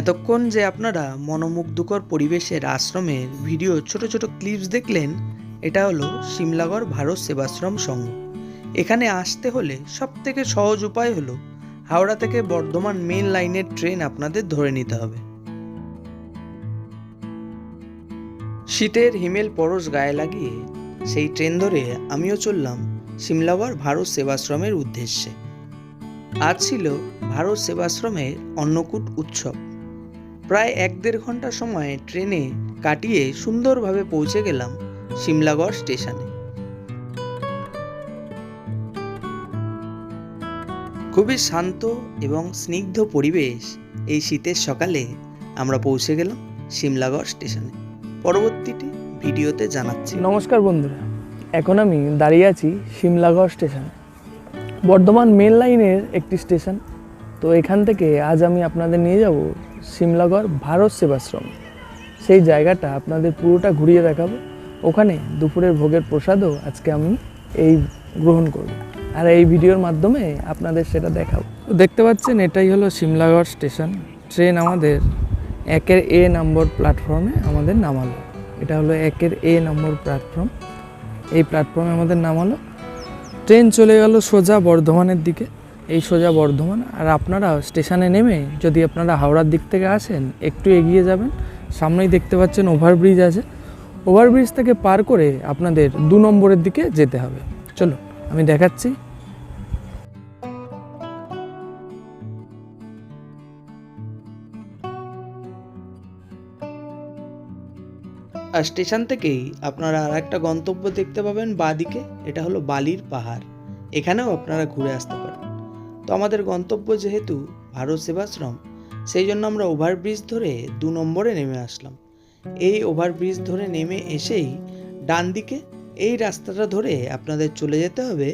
এতক্ষণ যে আপনারা মনোমুগ্ধকর পরিবেশের আশ্রমের ভিডিও ছোট ছোট ক্লিপস দেখলেন, এটা হলো সিমলাগড় ভারত সেবাশ্রম সংঘ। এখানে আসতে হলে সব থেকে সহজ উপায় হলো হাওড়া থেকে বর্ধমান মেন লাইনের ট্রেন আপনাদের ধরে নিতে হবে। শীতের হিমেল পরশ গায়ে লাগিয়ে সেই ট্রেন ধরে আমিও চললাম সিমলাগড় ভারত সেবাশ্রমের উদ্দেশ্যে। আজ ছিল ভারত সেবাশ্রমের অন্নকূট উৎসব। প্রায় এক দেড় ঘণ্টা সময় ট্রেনে কাটিয়ে সুন্দরভাবে পৌঁছে গেলাম সিমলাগড় স্টেশনে। খুবই শান্ত এবং স্নিগ্ধ পরিবেশ এই শীতের সকালে আমরা পৌঁছে গেলাম সিমলাগড় স্টেশনে। পরবর্তীটি ভিডিওতে জানাচ্ছি। নমস্কার বন্ধুরা, এখন আমি দাঁড়িয়ে আছি সিমলাগড় স্টেশনে। বর্ধমান মেন লাইনের একটি স্টেশন তো এখান থেকে আজ আমি আপনাদের নিয়ে যাব সিমলাগড় ভারত সেবাশ্রম। সেই জায়গাটা আপনাদের পুরোটা ঘুরিয়ে দেখাবো। ওখানে দুপুরের ভোগের প্রসাদও আজকে আমি এই গ্রহণ করব। আর এই ভিডিওর মাধ্যমে আপনাদের সেটা দেখাবো। তো দেখতে পাচ্ছেন, এটাই হলো সিমলাগড় স্টেশন। ট্রেন আমাদের একের এ নম্বর প্ল্যাটফর্মে আমাদের নামালো। এটা হলো একের এ নম্বর প্ল্যাটফর্ম। এই প্ল্যাটফর্মে আমাদের নামালো। ট্রেন চলে গেল সোজা বর্ধমানের দিকে। এই সোজা বর্ধমান। আর আপনারা স্টেশনে নেমে যদি আপনারা হাওড়ার দিক থেকে আসেন, একটু এগিয়ে যাবেন। সামনেই দেখতে পাচ্ছেন ওভারব্রিজ আছে। ওভারব্রিজ থেকে পার করে আপনাদের দু নম্বরের দিকে যেতে হবে। চলো আমি দেখাচ্ছি। আর স্টেশন থেকেই আপনারা আর একটা গন্তব্য দেখতে পাবেন বাদিকে এটা হলো বালির পাহাড়। এখানেও আপনারা ঘুরে আসতে পারেন তো আমাদের গন্তব্য যেহেতু ভারত সেবাশ্রম, সেই জন্য আমরা ওভারব্রিজ ধরে দু নম্বরে নেমে আসলাম। এই ওভারব্রিজ ধরে নেমে এসেই ডান দিকে এই রাস্তাটা ধরে আপনাদের চলে যেতে হবে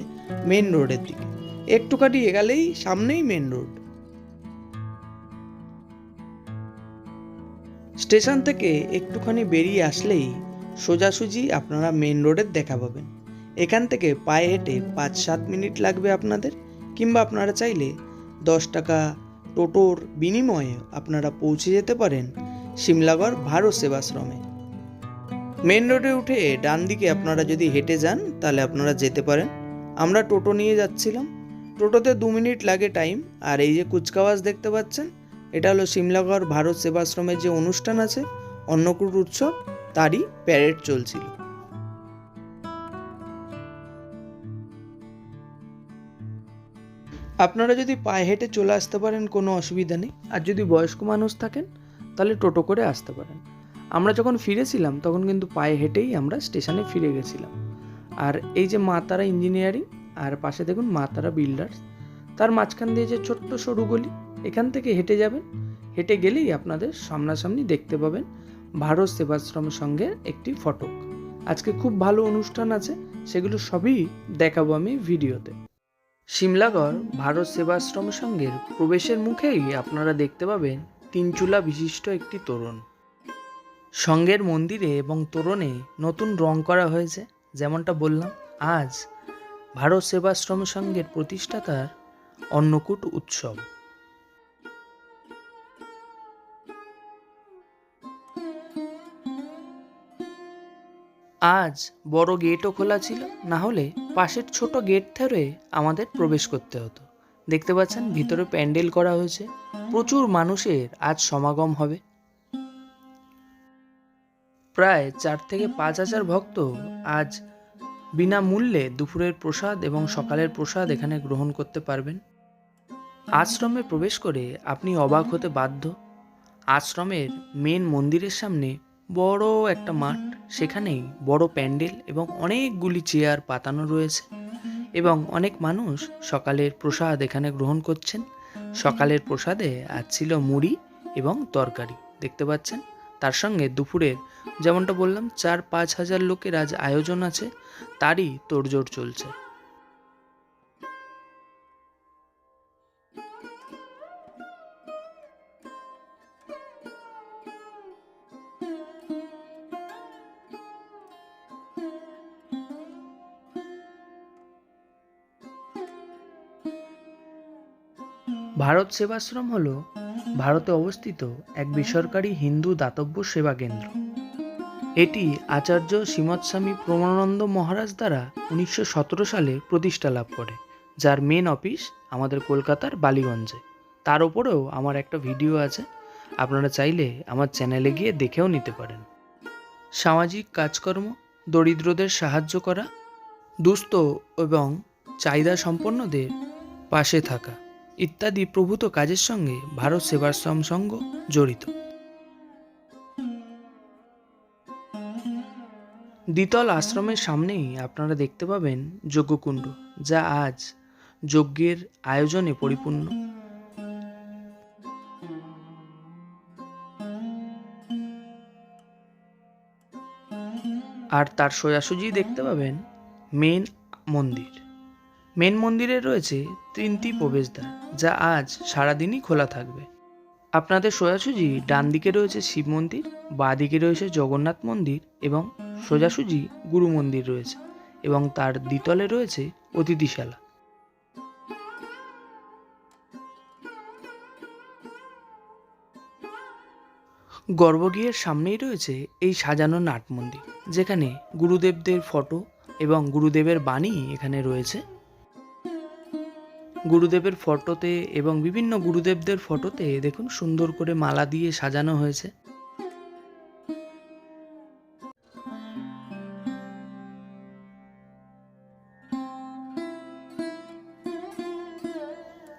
মেন রোডের দিকে। একটুখানি এগালেই সামনেই মেন রোড। স্টেশন থেকে একটুখানি বেরিয়ে আসলেই সোজাসুজি আপনারা মেন রোডের দেখা পাবেন। এখান থেকে পায়ে হেঁটে পাঁচ সাত মিনিট লাগবে আপনাদের। কিংবা আপনারা চাইলে দশ টাকা টোটোর বিনিময়ে আপনারা পৌঁছে যেতে পারেন সিমলাগড় ভারত সেবাশ্রমে। মেন রোডে উঠে ডান দিকে আপনারা যদি হেঁটে যান, তাহলে আপনারা যেতে পারেন। আমরা টোটো নিয়ে যাচ্ছিলাম। টোটোতে দু মিনিট লাগে টাইম। আর এই যে কুচকাওয়াজ দেখতে পাচ্ছেন, এটা হলো সিমলাগড় ভারত সেবাশ্রমের যে অনুষ্ঠান আছে, অন্নকূট উৎসব, তারই প্যারেড চলছিল। আপনারা যদি পায়ে হেঁটে চলে আসতে পারেন, কোনো অসুবিধা নেই। আর যদি বয়স্ক মানুষ থাকেন, তাহলে টোটো করে আসতে পারেন। আমরা যখন ফিরেছিলাম, তখন কিন্তু পায়ে হেঁটেই আমরা স্টেশনে ফিরে গেছিলাম। আর এই যে মা তারা ইঞ্জিনিয়ারিং, আর পাশে দেখুন মা তারা বিল্ডার্স, তার মাঝখান দিয়ে যে ছোট্ট সরু গলি, এখান থেকে হেঁটে যাবেন। হেঁটে গেলেই আপনাদের সামনাসামনি দেখতে পাবেন ভারত সেবাশ্রম সঙ্গে একটি ফটক। আজকে খুব ভালো অনুষ্ঠান আছে, সেগুলো সবই দেখাবো আমি ভিডিওতে। সিমলাগড় ভারত সেবাশ্রম সঙ্গের প্রবেশের মুখেই আপনারা দেখতে পাবেন তিন চুলা বিশিষ্ট একটি তোরণ। সঙ্গের মন্দিরে এবং তোরণে নতুন রং করা হয়েছে, যেমনটা বললাম, আজ ভারত সেবাশ্রম সঙ্গের প্রতিষ্ঠাতার অন্নকূট উৎসব। আজ বড় গেটও খোলা ছিল, না হলে পাশের ছোট গেট ধরে আমাদের প্রবেশ করতে হতো। দেখতে পাচ্ছেন, ভিতরে প্যান্ডেল করা হয়েছে। প্রচুর মানুষের আজ সমাগম হবে। প্রায় চার থেকে পাঁচ হাজার ভক্ত আজ বিনামূল্যে দুপুরের প্রসাদ এবং সকালের প্রসাদ এখানে গ্রহণ করতে পারবেন। আশ্রমে প্রবেশ করে আপনি অবাক হতে বাধ্য। আশ্রমের মেন মন্দিরের সামনে বড় একটা মাঠ। সেখানেই বড় প্যান্ডেল এবং অনেকগুলি চেয়ার পাতানো রয়েছে এবং অনেক মানুষ সকালের প্রসাদ এখানে গ্রহণ করছেন। সকালের প্রসাদে আজ ছিল মুড়ি এবং তরকারি, দেখতে পাচ্ছেন? তার সঙ্গে দুপুরের, যেমনটা বললাম চার পাঁচ হাজার লোকের আজ আয়োজন আছে, তারই তোড়জোড় চলছে। ভারত সেবাশ্রম হলো ভারতে অবস্থিত এক বেসরকারি হিন্দু দাতব্য সেবা কেন্দ্র। এটি আচার্য শ্রীমৎস্বামী প্রমানন্দ মহারাজ দ্বারা উনিশশো সতেরো সালে প্রতিষ্ঠা লাভ করে, যার মেন অফিস আমাদের কলকাতার বালিগঞ্জে। তার উপরেও আমার একটা ভিডিও আছে, আপনারা চাইলে আমার চ্যানেলে গিয়ে দেখেও নিতে পারেন। সামাজিক কাজকর্ম, দরিদ্রদের সাহায্য করা, দুস্থ এবং চাহিদা সম্পন্নদের পাশে থাকা। ইত্যাদি প্রভূত কাজের সঙ্গে ভারত সেবাশ্রম সংঘ জড়িত। দ্বিতল আশ্রমের সামনেই আপনারা দেখতে পাবেন যজ্ঞকুণ্ড, যা আজ যজ্ঞের আয়োজনে পরিপূর্ণ। আর তার সোজাসুজি দেখতে পাবেন মেন মন্দির। মেন মন্দিরে রয়েছে তিনটি প্রবেশদ্বার যা আজ সারাদিনই খোলা থাকবে। আপনাদের সোজাসুজি ডান দিকে রয়েছে শিব মন্দির বাঁ দিকে রয়েছে জগন্নাথ মন্দির এবং সোজাসুজি গুরু মন্দির রয়েছে এবং তার দ্বিতলে রয়েছে অতিথিশালা। গর্ভগৃহের সামনেই রয়েছে এই সাজানো নাট মন্দির যেখানে গুরুদেবদের ফটো এবং গুরুদেবের বাণী এখানে রয়েছে। গুরুদেবের ফটোতে এবং বিভিন্ন গুরুদেবদের ফটোতে দেখুন সুন্দর করে মালা দিয়ে সাজানো হয়েছে।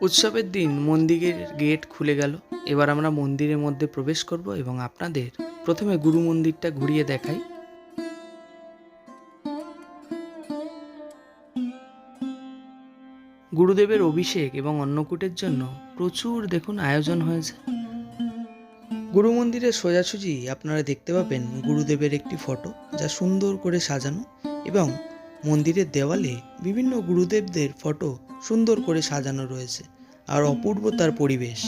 উৎসবের দিন মন্দিরের গেট খুলে গেল। এবার আমরা মন্দিরের মধ্যে প্রবেশ করব এবং আপনাদের প্রথমে গুরু মন্দিরটা ঘুরিয়ে দেখাই। গুরুদেবের অভিষেক এবং অন্নকূটের জন্য প্রচুর দেখুন আয়োজন হয়েছে। গুরু মন্দিরের সোজাসুজি আপনারা দেখতে পাবেন গুরুদেবের একটি ফটো, যা সুন্দর করে সাজানো এবং মন্দিরের দেওয়ালে বিভিন্ন গুরুদেবদের ফটো সুন্দর করে সাজানো রয়েছে। আর অপূর্ব তার পরিবেশ।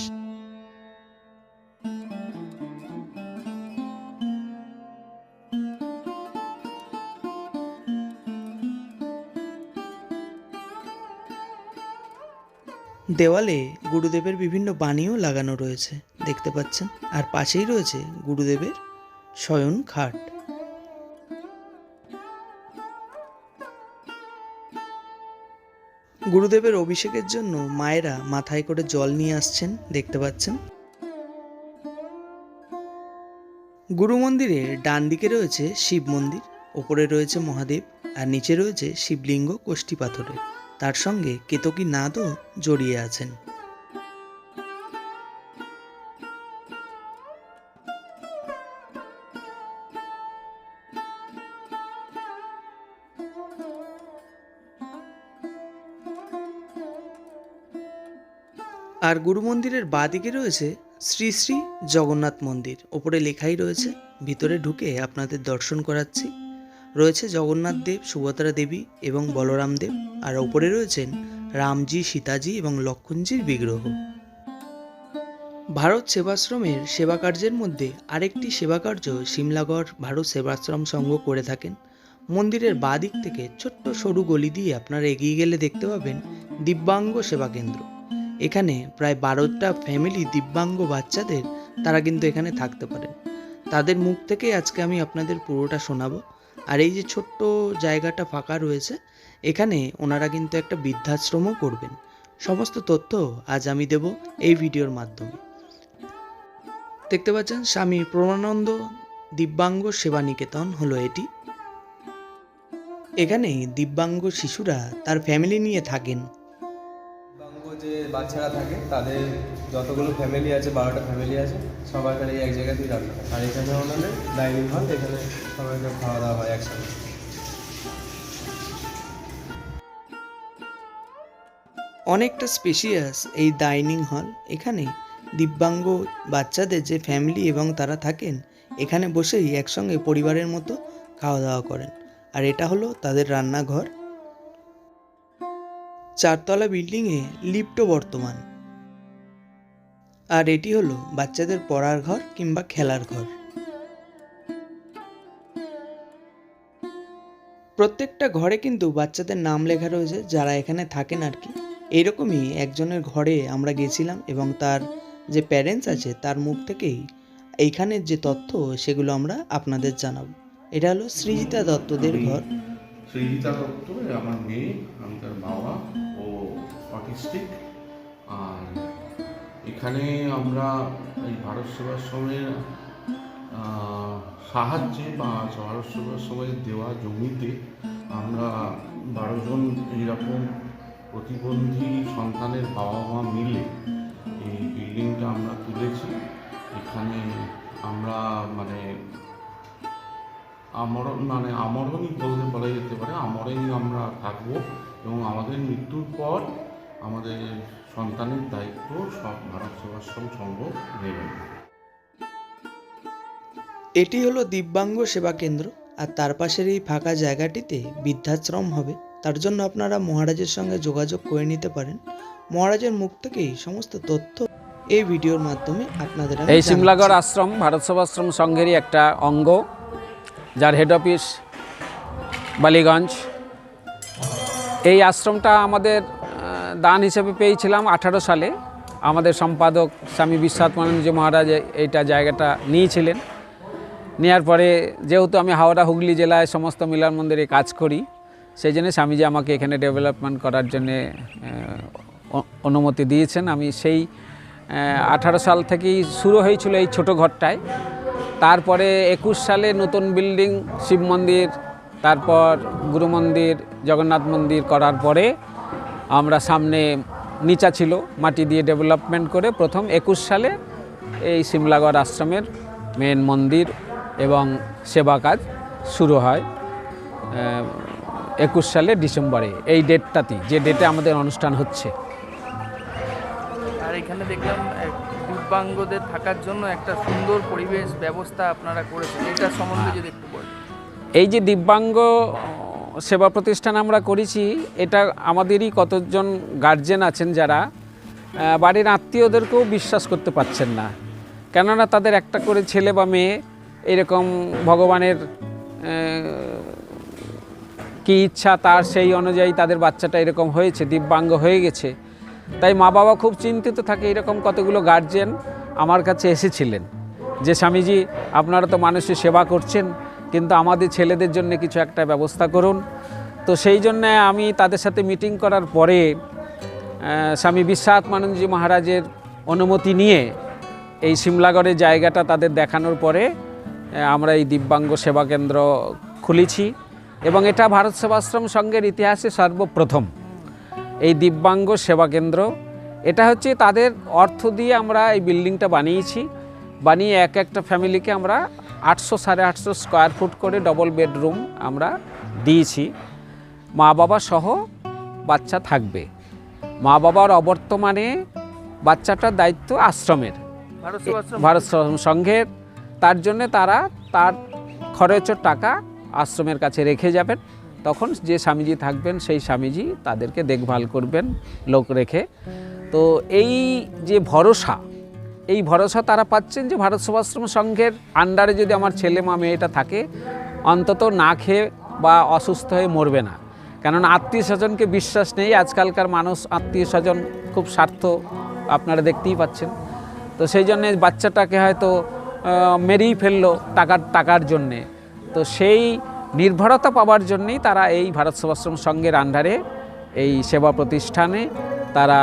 দেওয়ালে গুরুদেবের বিভিন্ন বাণীও লাগানো রয়েছে, দেখতে পাচ্ছেন। আর পাশেই রয়েছে গুরুদেবের শয়ন খাট। গুরুদেবের অভিষেকের জন্য মায়েরা মাথায় করে জল নিয়ে আসছেন, দেখতে পাচ্ছেন। গুরু মন্দিরের ডান দিকে রয়েছে শিব মন্দির, ওপরে রয়েছে মহাদেব, আর নিচে রয়েছে শিবলিঙ্গ কোষ্ঠী পাথরের। তার সঙ্গে কেতকী নাদও জড়িয়ে আছেন। আর গুরু মন্দিরের বাঁদিকে রয়েছে শ্রী শ্রী জগন্নাথ মন্দির। ওপরে লেখাই রয়েছে, ভিতরে ঢুকে আপনাদের দর্শন করাচ্ছি। রয়েছে জগন্নাথ দেব, সুভদ্রা দেবী এবং বলরাম দেব। আর ওপরে রয়েছেন রামজি, সীতাজি এবং লক্ষণজির বিগ্রহ। ভারত সেবাশ্রমের সেবা কার্যের মধ্যে আরেকটি সেবা কার্য সিমলাগড় ভারত সেবাশ্রম সংঘ করে থাকেন। মন্দিরের বাঁ দিক থেকে ছোট্ট সরু গলি দিয়ে আপনারা এগিয়ে গেলে দেখতে পাবেন দিব্যাঙ্গ সেবা কেন্দ্র। এখানে প্রায় বারোটা ফ্যামিলি দিব্যাঙ্গ বাচ্চাদের তারা কিন্তু এখানে থাকতে পারেন। তাদের মুখ থেকে আজকে আমি আপনাদের পুরোটা শোনাবো। আর এই যে ছোট্ট জায়গাটা ফাঁকা রয়েছে, এখানে ওনারা কিন্তু একটা বৃদ্ধাশ্রমও করবেন। সমস্ত তথ্য আজ আমি দেব এই ভিডিওর মাধ্যমে। দেখতে পাচ্ছেন, স্বামী প্রমানন্দ দিব্যাঙ্গ সেবা নিকেতন হলো এটি। এখানে দিব্যাঙ্গ শিশুরা তার ফ্যামিলি নিয়ে থাকেন। যে বাচ্চারা থাকে, তাদের যতগুলো ফ্যামিলি আছে, বারোটা ফ্যামিলি আছে সবাইকার এই এক জায়গাতেই রান্না আর এখানে ওনাদের ডাইনিং হল এখানে সবাইকে খাওয়া দাওয়া হয় একসঙ্গে। অনেকটা স্পেশিয়াস এই ডাইনিং হল এখানে দিব্যাঙ্গ বাচ্চাদের যে ফ্যামিলি এবং তারা থাকেন, এখানে বসেই একসঙ্গে পরিবারের মতো খাওয়া দাওয়া করেন। আর এটা হলো তাদের রান্নাঘর। চারতলা বিল্ডিংয়ে লিফটও বর্তমান। আর এটি হলো বাচ্চাদের পড়ার ঘর কিংবা খেলার ঘর। প্রত্যেকটা ঘরে কিন্তু বাচ্চাদের নাম লেখা রয়েছে যারা এখানে থাকেন আর কি। এইরকমই একজনের ঘরে আমরা গেছিলাম এবং তার যে প্যারেন্টস আছে তার মুখ থেকেই এইখানের যে তথ্য সেগুলো আমরা আপনাদের জানাব। এটা হলো সৃজিতা দত্তদের ঘর। সৃজিতা দত্ত আমার মেয়ে আমি তার বাবা। ও আর এখানে আমরা এই ভারত সেবাশ্রমের সাহায্যে বা ভারত সেবাশ্রমের দেওয়া জমিতে আমরা বারো জন এইরকম প্রতিবন্ধী সন্তানের বাবা মা মিলে এই বিল্ডিংটা আমরা তুলেছি। এখানে আমরা মানে আমরণ মানে আমরণই বলতে বলা যেতে পারে আমরণই আমরা থাকব এবং আমাদের মৃত্যুর পর আমাদের সন্তানের দায়িত্ব সব ভারত সেবাশ্রম সংঘ নেবেন এটি হলো দিব্যাঙ্গ সেবা কেন্দ্র আর তার পাশের এই ফাঁকা জায়গাটিতে বৃদ্ধাশ্রম হবে। তার জন্য আপনারা মহারাজের সঙ্গে যোগাযোগ করে নিতে পারেন। মহারাজের মুখ থেকেই সমস্ত তথ্য এই ভিডিওর মাধ্যমে আপনাদের এই। সিমলাগড় আশ্রম ভারত সেবাশ্রম সংঘেরই একটা অঙ্গ যার হেড অফিস বালিগঞ্জ। এই আশ্রমটা আমাদের দান হিসেবে পেয়েছিলাম আঠারো সালে। আমাদের সম্পাদক স্বামী বিশ্বাত্মানন্দ মহারাজ এইটা জায়গাটা নিয়েছিলেন। নেওয়ার পরে যেহেতু আমি হাওড়া হুগলি জেলায় সমস্ত মিলন মন্দিরে কাজ করি, সেই জন্য স্বামীজি আমাকে এখানে ডেভেলপমেন্ট করার জন্যে অনুমতি দিয়েছেন। আমি সেই আঠারো সাল থেকেই শুরু হয়েছিল এই ছোট ঘরটায়। তারপরে একুশ সালে নতুন বিল্ডিং, শিব মন্দির, তারপর গুরু মন্দির, জগন্নাথ মন্দির করার পরে আমরা সামনে নিচা ছিল মাটি দিয়ে ডেভেলপমেন্ট করে প্রথম একুশ সালে এই সিমলাগড় আশ্রমের মেন মন্দির এবং সেবা কাজ শুরু হয় একুশ সালে ডিসেম্বরে এই ডেটটাতেই যে ডেটে আমাদের অনুষ্ঠান হচ্ছে। আর এখানে দেখলাম দিব্যাঙ্গদের থাকার জন্য একটা সুন্দর পরিবেশ ব্যবস্থা আপনারা করেছেন এটা সম্বন্ধে যদি একটু বলেন। এই যে দিব্যাঙ্গ সেবা প্রতিষ্ঠান আমরা করেছি, এটা আমাদেরই কতজন গার্জেন আছেন যারা বাড়ির আত্মীয়দেরকেও বিশ্বাস করতে পারছেন না। কেননা তাদের একটা করে ছেলে বা মেয়ে এরকম ভগবানের কি ইচ্ছা তার সেই অনুযায়ী তাদের বাচ্চাটা এরকম হয়েছে, দিব্যাঙ্গ হয়ে গেছে। তাই মা বাবা খুব চিন্তিত থাকে, এরকম কতগুলো গার্জেন আমার কাছে এসেছিলেন। যে স্বামীজি, আপনারা তো মানুষের সেবা করছেন কিন্তু আমাদের ছেলেদের জন্য কিছু একটা ব্যবস্থা করুন। তো সেই জন্য আমি তাদের সাথে মিটিং করার পরে স্বামী বিশ্বাত্মানন্দজি মহারাজের অনুমতি নিয়ে এই সিমলাগড়ের জায়গাটা তাদের দেখানোর পরে আমরা এই দিব্যাঙ্গ সেবা কেন্দ্র খুলেছি এবং এটা ভারত সেবাশ্রম সংঘের ইতিহাসে সর্বপ্রথম এই দিব্যাঙ্গ সেবা কেন্দ্র। এটা হচ্ছে তাদের অর্থ দিয়ে আমরা এই বিল্ডিংটা বানিয়েছি। বানিয়ে এক একটা ফ্যামিলিকে আমরা আটশো সাড়ে আটশো স্কোয়ার ফুট করে ডবল বেডরুম আমরা দিয়েছি। মা বাবা সহ বাচ্চা থাকবে। মা বাবার অবর্তমানে বাচ্চাটার দায়িত্ব আশ্রমের। ভারত সংঘের তার জন্য তারা তার খরচের টাকা আশ্রমের কাছে রেখে যাবেন। তখন যে স্বামীজি থাকবেন সেই স্বামীজি তাদেরকে দেখভাল করবেন লোক রেখে। তো এই যে ভরসা এই ভরসা তারা পাচ্ছেন যে ভারত সেবাশ্রম সংঘের আন্ডারে যদি আমার ছেলে মা মেয়েটা থাকে, অন্তত না খেয়ে বা অসুস্থ হয়ে মরবে না। কেননা আত্মীয় স্বজনকে বিশ্বাস নেই, আজকালকার মানুষ আত্মীয় স্বজন খুব স্বার্থ আপনারা দেখতেই পাচ্ছেন। তো সেই জন্যে বাচ্চাটাকে হয়তো মেরেই ফেলল টাকার টাকার জন্যে। তো সেই নির্ভরতা পাওয়ার জন্যেই তারা এই ভারত সেবাশ্রম সংঘের আন্ডারে এই সেবা প্রতিষ্ঠানে তারা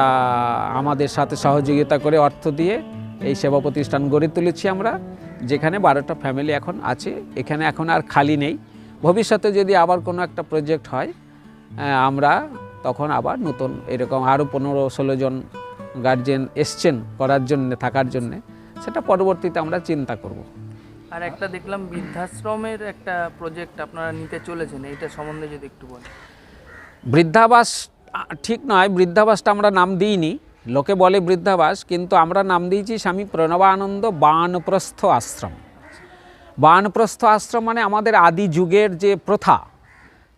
আমাদের সাথে সহযোগিতা করে অর্থ দিয়ে এই সেবা প্রতিষ্ঠান গড়ে তুলেছি আমরা যেখানে বারোটা ফ্যামিলি এখন আছে। এখানে এখন আর খালি নেই। ভবিষ্যতে যদি আবার কোনো একটা প্রজেক্ট হয় আমরা তখন আবার নতুন এরকম আরও পনেরো ষোলো জন গার্জেন এসছেন করার জন্য থাকার জন্য সেটা পরবর্তীতে আমরা চিন্তা করব। আর একটা দেখলাম বৃদ্ধাশ্রমের একটা প্রজেক্ট আপনারা নিতে চলেছেন এটা সম্বন্ধে যদি একটু বলেন। বৃদ্ধাবাস ঠিক নয় বৃদ্ধাবাসটা আমরা নাম দিইনি। লোকে বলে বৃদ্ধাবাস, কিন্তু আমরা নাম দিয়েছি স্বামী প্রণবানন্দ বানপ্রস্থ আশ্রম। বানপ্রস্থ আশ্রম মানে আমাদের আদি যুগের যে প্রথা,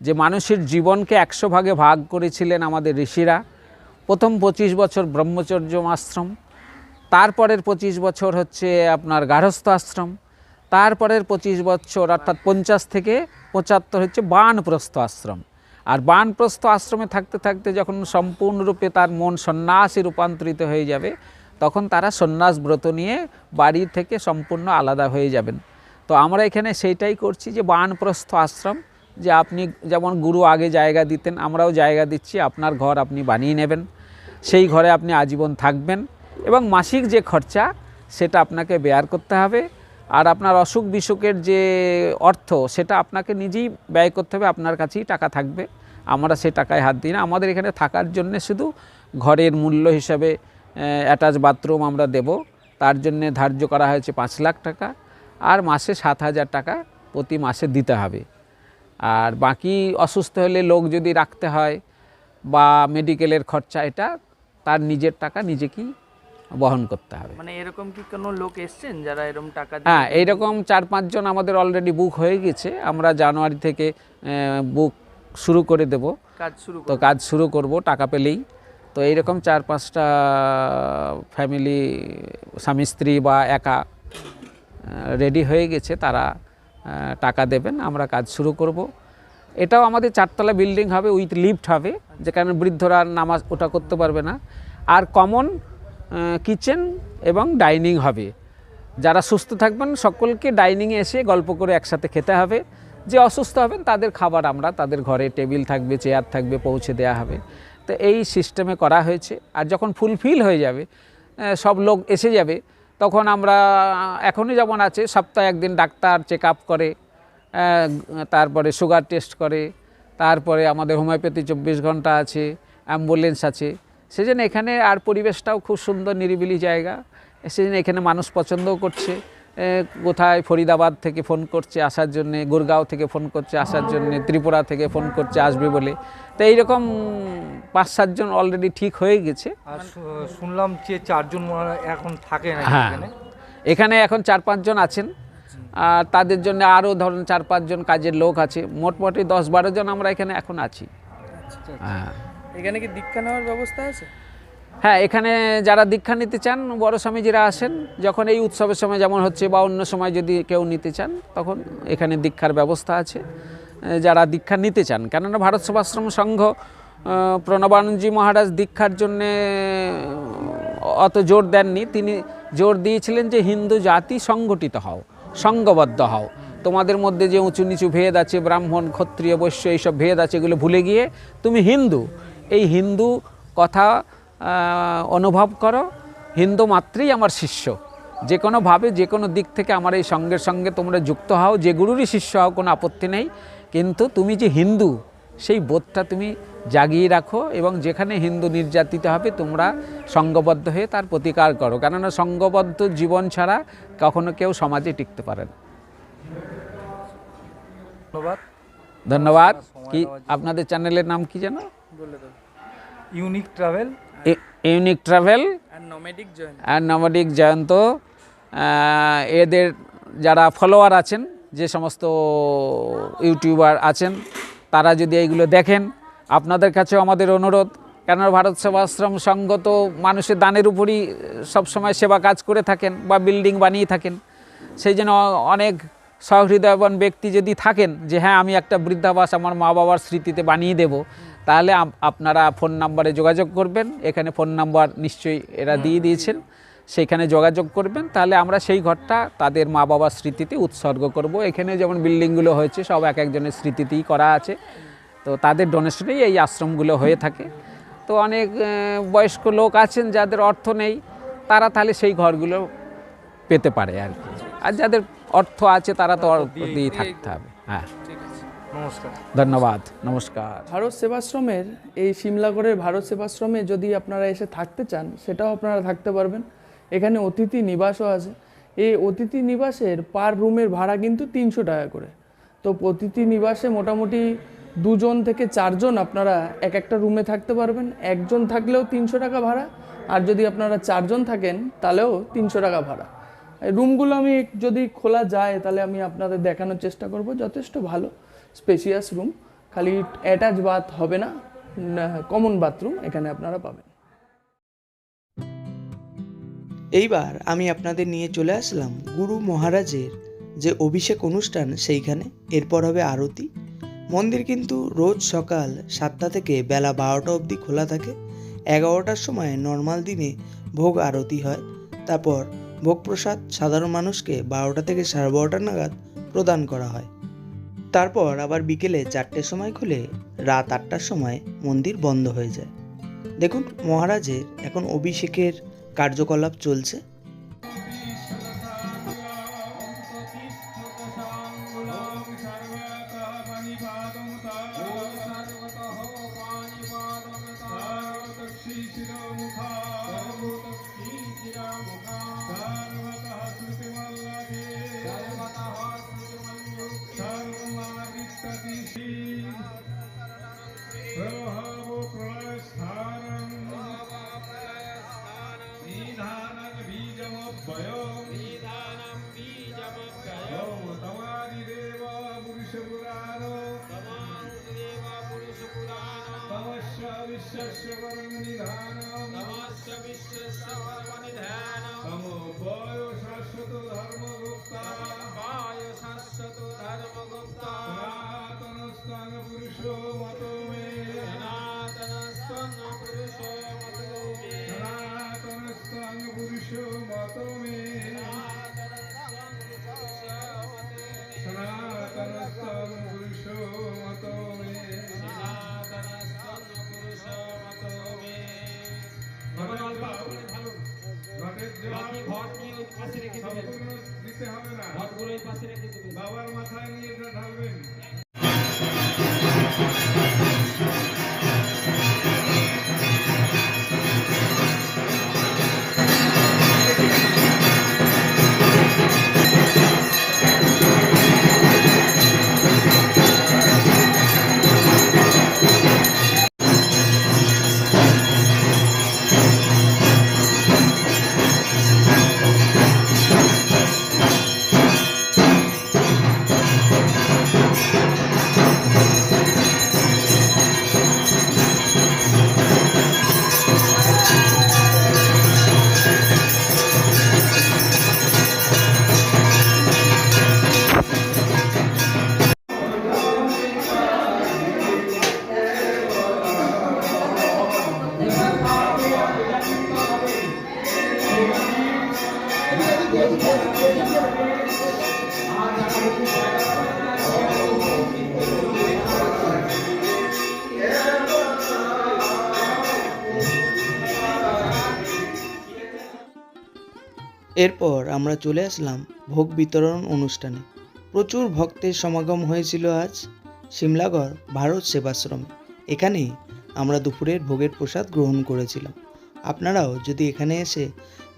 যে মানুষের জীবনকে একশো ভাগে ভাগ করেছিলেন আমাদের ঋষিরা। প্রথম পঁচিশ বছর ব্রহ্মচর্য আশ্রম, তারপরের পঁচিশ বছর হচ্ছে আপনার গার্হস্থ আশ্রম, তারপরের পঁচিশ বছর অর্থাৎ পঞ্চাশ থেকে পঁচাত্তর হচ্ছে বানপ্রস্থ আশ্রম। আর বানপ্রস্থ আশ্রমে থাকতে থাকতে যখন সম্পূর্ণরূপে তার মন সন্ন্যাসে রূপান্তরিত হয়ে যাবে, তখন তারা সন্ন্যাস ব্রত নিয়ে বাড়ি থেকে সম্পূর্ণ আলাদা হয়ে যাবেন। তো আমরা এখানে সেইটাই করছি যে বানপ্রস্থ আশ্রম, যে আপনি যেমন গুরু আগে জায়গা দিতেন, আমরাও জায়গা দিচ্ছি, আপনার ঘর আপনি বানিয়ে নেবেন, সেই ঘরে আপনি আজীবন থাকবেন এবং মাসিক যে খরচা, সেটা আপনাকে বেয়ার করতে হবে। আর আপনার অসুখ বিসুখের যে অর্থ, সেটা আপনাকে নিজেই ব্যয় করতে হবে, আপনার কাছেই টাকা থাকবে। আমরা সে টাকায় হাত দিই না। আমাদের এখানে থাকার জন্য শুধু ঘরের মূল্য হিসাবে অ্যাটাচ বাথরুম আমরা দেব। তার জন্য ধার্য করা হয়েছে পাঁচ লাখ টাকা। আর মাসে সাত হাজার টাকা প্রতি মাসে দিতে হবে। আর বাকি অসুস্থ হলে লোক যদি রাখতে হয় বা মেডিকেলের খরচা, এটা তার নিজের টাকা নিজেকেই বহন করতে হবে। মানে এরকম কি কোনো লোক এসছেন যারা এরকম টাকা হ্যাঁ এইরকম চার পাঁচজন আমাদের অলরেডি বুক হয়ে গেছে। আমরা জানুয়ারি থেকে বুক শুরু করে দেব। কাজ শুরু তো কাজ শুরু করব টাকা পেলেই। তো এইরকম চার পাঁচটা ফ্যামিলি স্বামী স্ত্রী বা একা রেডি হয়ে গেছে তারা টাকা দেবেন আমরা কাজ শুরু করব। এটাও আমাদের চারতলা বিল্ডিং হবে উইথ লিফট হবে যেখানে বৃদ্ধরা নামাজ ওটা করতে পারবে না। আর কমন কিচেন এবং ডাইনিং হবে। যারা সুস্থ থাকবেন, সকলকে ডাইনিংয়ে এসে গল্প করে একসাথে খেতে হবে। যে অসুস্থ হবেন, তাদের খাবার আমরা তাদের ঘরে টেবিল থাকবে, চেয়ার থাকবে, পৌঁছে দেওয়া হবে। তো এই সিস্টেমে করা হয়েছে। আর যখন ফুলফিল হয়ে যাবে সব লোক এসে যাবে, তখন আমরা এখনই যেমন আছে, সপ্তাহে একদিন ডাক্তার চেক আপ করে তারপরে সুগার টেস্ট করে, তারপরে আমাদের হোমিওপ্যাথি চব্বিশ ঘণ্টা আছে, অ্যাম্বুলেন্স আছে। সেজন্য এখানে আর পরিবেশটাও খুব সুন্দর নিরিবিলি জায়গা। সেজন্য এখানে মানুষ পছন্দও করছে। কোথায় ফরিদাবাদ থেকে ফোন করছে আসার জন্য গুরগাঁও থেকে ফোন করছে আসার জন্য ত্রিপুরা থেকে ফোন করছে আসবে বলে। তো এইরকম পাঁচ সাতজন অলরেডি ঠিক হয়ে গেছে। আর শুনলাম যে চারজন এখন থাকে না হ্যাঁ। এখানে? এখানে এখন চার পাঁচজন আছেন। আর তাদের জন্য আরও ধরুন চার পাঁচজন কাজের লোক আছে। মোটমুটি দশ বারো জন আমরা এখানে এখন আছি। হ্যাঁ। এখানে কি দীক্ষা নেওয়ার ব্যবস্থা আছে? হ্যাঁ এখানে যারা দীক্ষা নিতে চান, বড় স্বামীজিরা আসেন, যখন এই উৎসবের সময় যেমন হচ্ছে বা অন্য সময় যদি কেউ নিতে চান, তখন এখানে দীক্ষার ব্যবস্থা আছে। যারা দীক্ষা নিতে চান, কেননা ভারত সেবাশ্রম সংঘ প্রণবানন্দজি মহারাজ দীক্ষার জন্যে অত জোর দেননি। তিনি জোর দিয়েছিলেন যে হিন্দু জাতি সংগঠিত হও, সংঘবদ্ধ হও। তোমাদের মধ্যে যে উঁচু নিচু ভেদ আছে, ব্রাহ্মণ, ক্ষত্রিয়, বৈশ্য, এইসব ভেদ আছে, এগুলো ভুলে গিয়ে তুমি হিন্দু। এই হিন্দু কথা অনুভব করো। হিন্দু মাত্রেই আমার শিষ্য। যে কোনোভাবে যে কোনো দিক থেকে আমার এই সঙ্গের সঙ্গে তোমরা যুক্ত হও। যে গুরুরই শিষ্য হও কোনো আপত্তি নেই। কিন্তু তুমি যে হিন্দু সেই বোধটা তুমি জাগিয়ে রাখো এবং যেখানে হিন্দু নির্যাতিত হবে তোমরা সঙ্গবদ্ধ হয়ে তার প্রতিকার করো। কেননা সঙ্গবদ্ধ জীবন ছাড়া কখনো কেউ সমাজে টিকতে পারে না। ধন্যবাদ। ধন্যবাদ। কি আপনাদের চ্যানেলের নাম কি যেন? Unique travel. U- unique travel. আর নমেডিক জয়েন জয়ন্ত। এদের যারা ফলোয়ার আছেন যে সমস্ত ইউটিউবার আছেন তারা যদি এইগুলো দেখেন আপনাদের কাছেও আমাদের অনুরোধ কেননা ভারত সেবাশ্রম সংঘ তো মানুষের দানের উপরই সবসময় সেবা কাজ করে থাকেন বা বিল্ডিং বানিয়ে থাকেন সেই জন্য অনেক সহৃদয়বান ব্যক্তি যদি থাকেন যে হ্যাঁ আমি একটা বৃদ্ধাবাস আমার মা বাবার স্মৃতিতে বানিয়ে দেব তাহলে আপনারা ফোন নাম্বারে যোগাযোগ করবেন। এখানে ফোন নাম্বার নিশ্চয়ই এরা দিয়ে দিয়েছেন। সেইখানে যোগাযোগ করবেন। তাহলে আমরা সেই ঘরটা তাদের মা বাবার স্মৃতিতে উৎসর্গ করব। এখানে যেমন বিল্ডিংগুলো হয়েছে সব এক একজনের স্মৃতিতেই করা আছে। তো তাদের ডোনেশনেই এই আশ্রমগুলো হয়ে থাকে। তো অনেক বয়স্ক লোক আছেন যাদের অর্থ নেই তারা তাহলে সেই ঘরগুলো পেতে পারে আর কি। আর যাদের অর্থ আছে তারা তো অর্থ দিয়েই থাকতে হবে। হ্যাঁ। নমস্কার। ধন্যবাদ নমস্কার। ভারত সেবাশ্রমের এই সিমলাগড়ের ভারত সেবাশ্রমে যদি আপনারা এসে থাকতে চান সেটাও আপনারা থাকতে পারবেন। এখানে অতিথি নিবাসও আছে। এই অতিথি নিবাসের পার রুমের ভাড়া কিন্তু তিনশো টাকা করে। তো অতিথি নিবাসে মোটামুটি দুজন থেকে চারজন আপনারা এক একটা রুমে থাকতে পারবেন। একজন থাকলেও তিনশো টাকা ভাড়া আর যদি আপনারা চারজন থাকেন তাহলেও তিনশো টাকা ভাড়া। রুমগুলো আমি যদি খোলা যায় তাহলে আমি আপনাদের দেখানোর চেষ্টা করব। যথেষ্ট ভালো। স্পেশিয়াস রুম খালি অ্যাটাচ বাথ হবে না কমন বাথরুম এখানে আপনারা পাবেন। এইবার আমি আপনাদের নিয়ে চলে আসলাম গুরু মহারাজের যে অভিষেক অনুষ্ঠান সেইখানে, এরপর হবে আরতি। মন্দির কিন্তু রোজ সকাল সাতটা থেকে বেলা বারোটা অবধি খোলা থাকে, এগারোটার সময় নর্মাল দিনে ভোগ আরতি হয়। তারপর ভোগ প্রসাদ সাধারণ মানুষকে বারোটা থেকে সাড়ে বারোটা নাগাদ প্রদান করা হয়। তারপর আবার বিকেলে চারটের সময় খুলে রাত আটটার সময় মন্দির বন্ধ হয়ে যায়। দেখুন, মহারাজের এখন অভিষেকের কার্যকলাপ চলছে। এরপর আমরা চলে আসলাম ভোগ বিতরণ অনুষ্ঠানে। প্রচুর ভক্তের সমাগম হয়েছিল আজ সিমলাগড় ভারত সেবাশ্রমে। এখানে আমরা দুপুরের ভোগের প্রসাদ গ্রহণ করেছিলাম। আপনারাও যদি এখানে এসে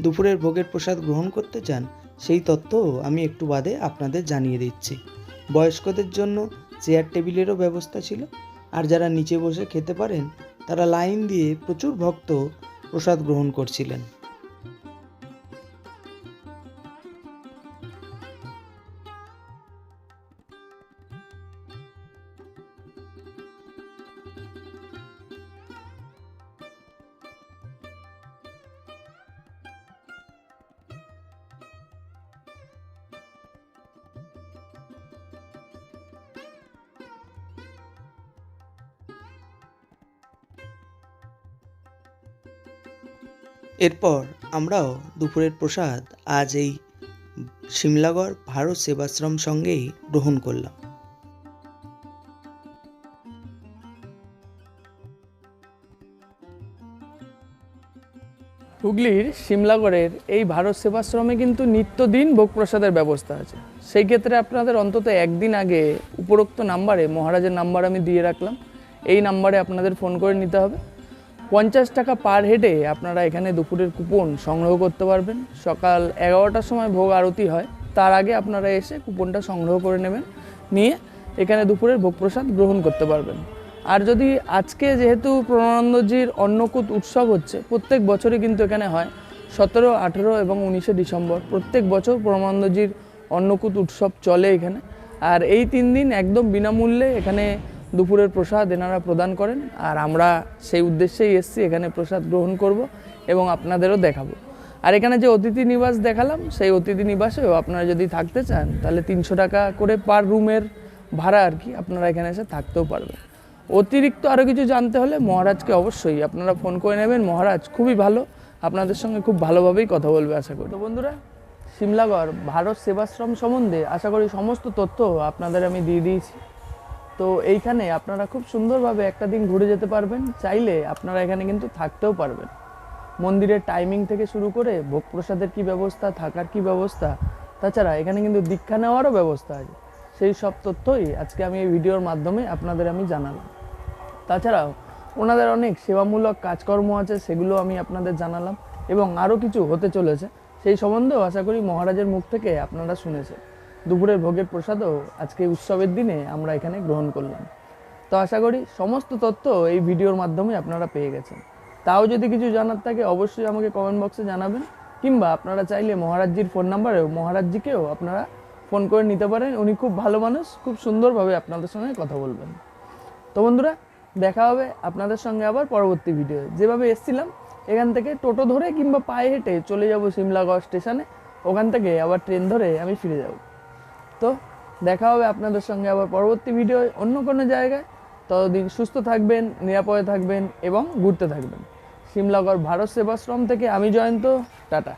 দুপুরের ভোগের প্রসাদ গ্রহণ করতে চান, সেই তথ্য আমি একটু বাদে আপনাদের জানিয়ে দিচ্ছি। বয়স্কদের জন্য চেয়ার টেবিলেরও ব্যবস্থা ছিল। আর যারা নিচে বসে খেতে পারেন, তারা লাইন দিয়ে প্রচুর ভক্ত প্রসাদ গ্রহণ করছিলেন। এরপর আমরাও দুপুরের প্রসাদ আজ এই সিমলাগড় ভারত সেবাশ্রম সঙ্গেই গ্রহণ করলাম। হুগলির সিমলাগড়ের এই ভারত সেবাশ্রমে কিন্তু নিত্যদিন ভোগ প্রসাদের ব্যবস্থা আছে। সেই ক্ষেত্রে আপনাদের অন্তত একদিন আগে উপরোক্ত নাম্বারে, মহারাজের নাম্বার আমি দিয়ে রাখলাম, এই নাম্বারে আপনাদের ফোন করে নিতে হবে। পঞ্চাশ টাকা পার হেডে আপনারা এখানে দুপুরের কুপন সংগ্রহ করতে পারবেন। সকাল এগারোটার সময় ভোগ আরতি হয়, তার আগে আপনারা এসে কুপনটা সংগ্রহ করে নেবেন, নিয়ে এখানে দুপুরের ভোগ প্রসাদ গ্রহণ করতে পারবেন। আর যদি আজকে যেহেতু প্রণানন্দজির অন্নকূট উৎসব হচ্ছে, প্রত্যেক বছরই কিন্তু এখানে হয়, সতেরো, আঠেরো এবং উনিশে ডিসেম্বর। প্রত্যেক বছর প্রণানন্দজির অন্নকূট উৎসব চলে এখানে। আর এই তিন দিন একদম বিনামূল্যে এখানে দুপুরের প্রসাদ এনারা প্রদান করেন আর আমরা সেই উদ্দেশ্যেই এসেছি, এখানে প্রসাদ গ্রহণ করব এবং আপনাদেরও দেখাবো। আর এখানে যে অতিথি নিবাস দেখালাম, সেই অতিথি নিবাসেও আপনারা যদি থাকতে চান, তাহলে তিনশো টাকা করে পার রুমের ভাড়া আর কি আপনারা এখানে এসে থাকতেও পারবেন। অতিরিক্ত আরও কিছু জানতে হলে মহারাজকে অবশ্যই আপনারা ফোন করে নেবেন। মহারাজ, খুবই ভালো। আপনাদের সঙ্গে খুব ভালোভাবেই কথা বলবে, আশা করি। তো বন্ধুরা, সিমলাগড় ভারত সেবাশ্রম সম্বন্ধে আশা করি সমস্ত তথ্য আপনাদের আমি দিয়ে দিয়েছি। তো এইখানে আপনারা খুব সুন্দরভাবে একটা দিন ঘুরে যেতে পারবেন। চাইলে আপনারা এখানে কিন্তু থাকতেও পারবেন। মন্দিরের টাইমিং থেকে শুরু করে ভোগ প্রসাদের কী ব্যবস্থা, থাকার কী ব্যবস্থা, তাছাড়া এখানে কিন্তু দীক্ষা নেওয়ারও ব্যবস্থা আছে। সেই সব তথ্যই আজকে আমি এই ভিডিওর মাধ্যমে আপনাদের আমি জানালাম। তাছাড়াও ওনাদের অনেক সেবামূলক কাজকর্ম আছে, সেগুলো আমি আপনাদের জানালাম এবং আরও কিছু হতে চলেছে। সেই সম্বন্ধেও আশা করি মহারাজের মুখ থেকে আপনারা শুনেছেন। দুপুরের ভোগের প্রসাদও আজকে উৎসবের দিনে আমরা এখানে গ্রহণ করলাম। তো আশা করি সমস্ত তথ্য এই ভিডিওর মাধ্যমে আপনারা পেয়ে গেছেন। তাও যদি কিছু জানার থাকে অবশ্যই আমাকে কমেন্ট বক্সে জানাবেন, কিংবা আপনারা চাইলে মহারাজজির ফোন নাম্বারেও মহারাজজিকেও আপনারা ফোন করে নিতে পারেন। উনি খুব ভালো মানুষ, খুব সুন্দরভাবে আপনাদের সঙ্গে কথা বলবেন। তো বন্ধুরা, দেখা হবে আপনাদের সঙ্গে আবার পরবর্তী ভিডিও যেভাবে এসছিলাম, এখান থেকে টোটো ধরে কিংবা পায়ে হেঁটে চলে যাব সিমলাগড় স্টেশনে। ওখান থেকে আবার ট্রেন ধরে আমি ফিরে যাব। তো দেখা হবে আপনাদের সঙ্গে আবার পরবর্তী ভিডিও অন্য কোনো জায়গায়। ততদিন সুস্থ থাকবেন, নিরাপদে থাকবেন এবং ঘুরতে থাকবেন। সিমলাগড় ভারত সেবাশ্রম থেকে আমি জয়ন্ত, টাটা।